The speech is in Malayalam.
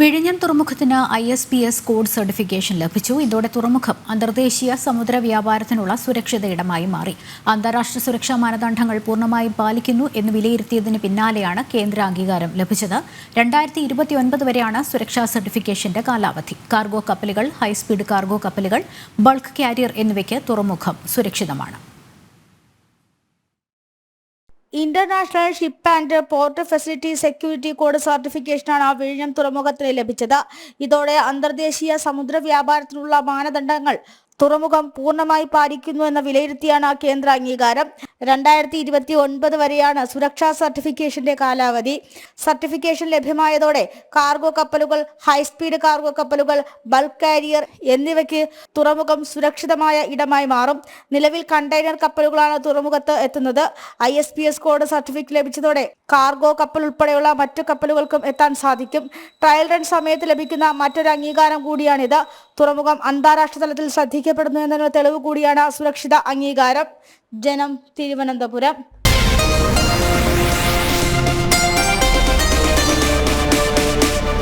വിഴിഞ്ഞം തുറമുഖത്തിന് I S P S code certification ലഭിച്ചു. ഇതോടെ തുറമുഖം അന്തർദേശീയ സമുദ്ര വ്യാപാരത്തിനുള്ള സുരക്ഷിത ഇടമായി മാറി. അന്താരാഷ്ട്ര സുരക്ഷാ മാനദണ്ഡങ്ങൾ പൂർണമായും പാലിക്കുന്നു എന്ന് വിലയിരുത്തിയതിന് പിന്നാലെയാണ് കേന്ദ്ര അംഗീകാരം ലഭിച്ചത്. രണ്ടായിരത്തി ഇരുപത്തിയൊൻപത് വരെയാണ് സുരക്ഷാ സർട്ടിഫിക്കേഷന്റെ കാലാവധി. കാർഗോ കപ്പലുകൾ ഹൈസ്പീഡ് കാർഗോ കപ്പലുകൾ ബൾക്ക് കാരിയർ എന്നിവയ്ക്ക് തുറമുഖം സുരക്ഷിതമാണ്. International ship and port facility security code സർട്ടിഫിക്കേഷനാണ് വിഴിഞ്ഞം തുറമുഖത്തിന് ലഭിച്ചത്. ഇതോടെ അന്തർദേശീയ സമുദ്ര വ്യാപാരത്തിനുള്ള മാനദണ്ഡങ്ങൾ തുറമുഖം പൂർണമായി പാലിക്കുന്നു എന്ന വിലയിരുത്തിയാണ് കേന്ദ്ര അംഗീകാരം. രണ്ടായിരത്തി ഇരുപത്തി ഒൻപത് വരെയാണ് സുരക്ഷാ സർട്ടിഫിക്കേഷന്റെ കാലാവധി. സർട്ടിഫിക്കേഷൻ ലഭ്യമായതോടെ കാർഗോ കപ്പലുകൾ ഹൈസ്പീഡ് കാർഗോ കപ്പലുകൾ ബൾക്ക് കാരിയർ എന്നിവയ്ക്ക് തുറമുഖം സുരക്ഷിതമായ ഇടമായി മാറും. നിലവിൽ കണ്ടെയ്നർ കപ്പലുകളാണ് തുറമുഖത്ത് എത്തുന്നത്. I S P S code certificate ലഭിച്ചതോടെ കാർഗോ കപ്പൽ ഉൾപ്പെടെയുള്ള മറ്റു കപ്പലുകൾക്കും എത്താൻ സാധിക്കും. ട്രയൽ റൺ സമയത്ത് ലഭിക്കുന്ന മറ്റൊരു അംഗീകാരം കൂടിയാണിത്. തുറമുഖം അന്താരാഷ്ട്ര തലത്തിൽ ശ്രദ്ധിക്കപ്പെടുന്നു എന്നതിന് തെളിവ് കൂടിയാണ് സുരക്ഷിത അംഗീകാരം. ജനം തിരുവനന്തപുരം.